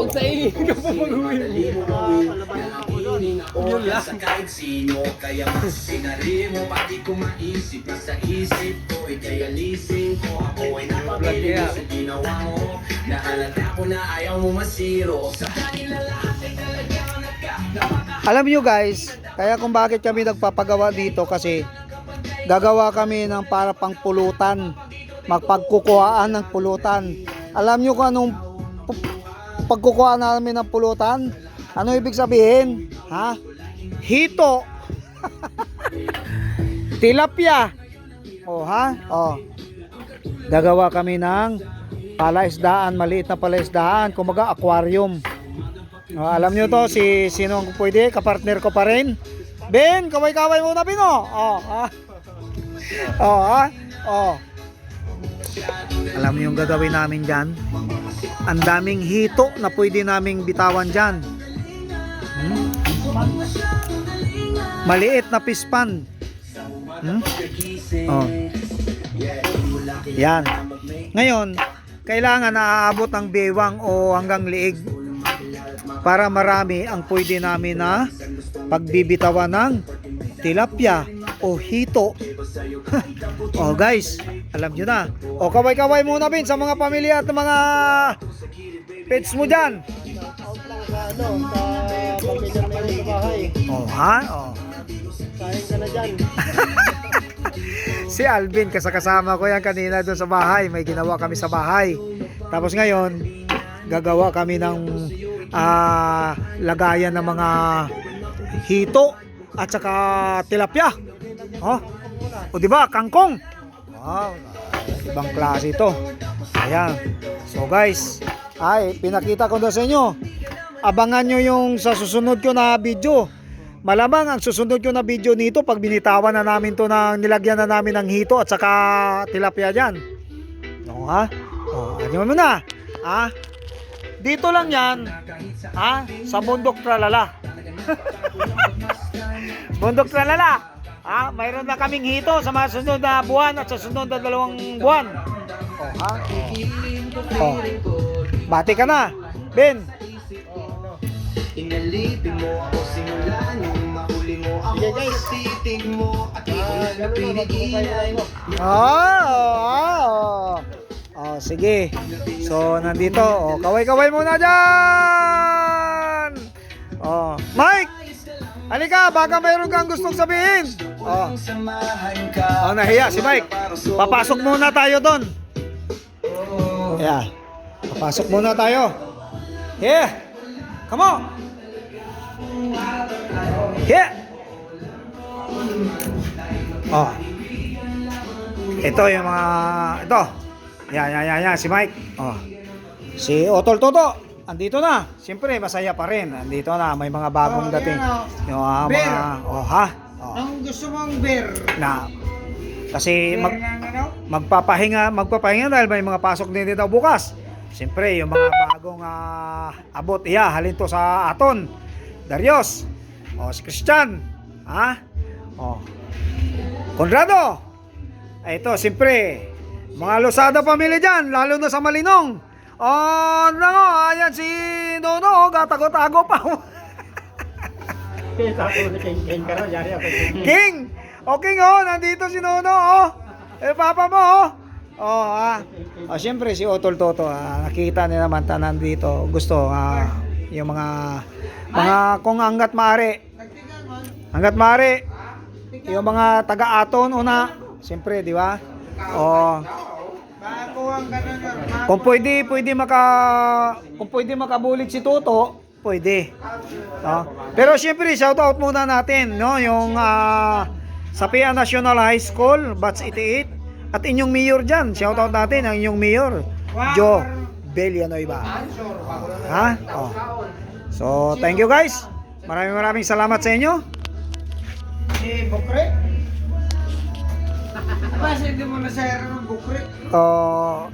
Pag sa ingin ka pa mag-uwi. Yun lang. Sa kahit sino, kaya mas sinari mo Pati ko maisip na sa isip ko Ika'y alisin ko Ako ay napabili mo sa ginawa mo Nahalata ko na ayaw mo masiro Sa kanila lahat ay talagang nagka Alam nyo guys, kaya kung bakit kami nagpapagawa dito kasi gagawa kami ng para pang pulutan, magpagkukuhaan ng pulutan. Alam nyo kung anong pagkukuha namin ng pulutan? Ano ibig sabihin? Ha? Hito. Tilapia. Oh ha? Oh. Gagawa kami ng palaisdaan, maliit na palaisdaan, kumaga aquarium. Oh, alam nyo to, si sino ang pwede, kapartner ko pa rin. Ben, kaway-kaway muna, Bino. Oh, ah. Oh, ah. Oh. Alam niyo yung gagawin namin dyan? Ang daming hito na pwede naming bitawan dyan. Hmm? Maliit na pispan. Hmm? Oh. Yan. Ngayon, kailangan naaabot ang bewang o hanggang liig para marami ang pwede namin na pagbibitawan ng tilapia o hito. oh guys, alam nyo na. O kaway-kaway muna bin sa mga pamilya at mga pets mo dyan. Oh ha? Oh. Si Alvin, kasakasama ko yan kanina doon sa bahay. May ginawa kami sa bahay. Tapos ngayon, gagawa kami ng ah, lagayan ng mga hito at saka tilapia. Oh. O di ba, kangkong. Wow, ibang klase ito. Ayan. So guys, ay pinakita ko na sa inyo. Abangan nyo yung sa susunod ko na video. Malamang ang susunod ko na video nito pag binitawan na namin to ng nilagyan na namin ng hito at saka tilapia dyan. O ha? O, ano mo na? Ha? Dito lang yan. Ha? Sa bundok tralala. bundok tralala. Ha? Mayroon na kaming hito sa mga sunod na buwan at sa sunod na dalawang buwan. O ha? O. Bati ka na. Ben. Inalipin mo ako simula nung mahuli mo ako sa titig mo At ikaw na pinigilan Ah, oh, oh, sige. So, nandito. Oh, kaway-kaway muna dyan. Oh, Mike! Halika, baka mayroon kang gustong sabihin. Oh, oh nahiya si Mike. Papasok muna tayo doon. Yeah. Papasok muna tayo. Yeah. Come on. Yeah. Oh. Ito yung mga ito. Yan, yan, yan, yan, si Mike. Oh. Si Otol Toto. Andito na. Siyempre, masaya pa rin. Andito na, may mga bagong Oh, dating. oh. Yung Bear. mga oh ha. Ang gusto mong beer. Na kasi mag, ano? magpapahinga, magpapahinga dahil may mga pasok din dito bukas. Siyempre, yung mga bagong ah, abot, iya, halin to sa aton. Darius. O, si Christian. Ha? O. Conrado. Ay, ito, siyempre, mga Losada pamilya dyan, lalo na sa Malinong. O, nako, ayan si Nono, oh, gatago-tago pa. King! O King oh, nandito si Nono oh. Eh papa mo oh. Oh ah. Oh, siyempre si Otol Toto ah, nakita niya naman ta nandito. Gusto ah, yung mga mga kung hanggat maaari. Hanggat maaari. Yung mga taga-aton una, siyempre, di ba? Oh, kung pwede, pwede maka kung pwede makabulit si Toto, pwede. No? Pero siyempre, shout out muna natin, no, yung ah, sa PIA National High School, Batch 88 at inyong mayor diyan. Shout out natin ang inyong mayor, Joe Villanueva. Ha? Oh. So, thank you guys. Maraming maraming salamat sa inyo. Si Bukre. Bakit hindi mo na sa ng Bukre? Oh,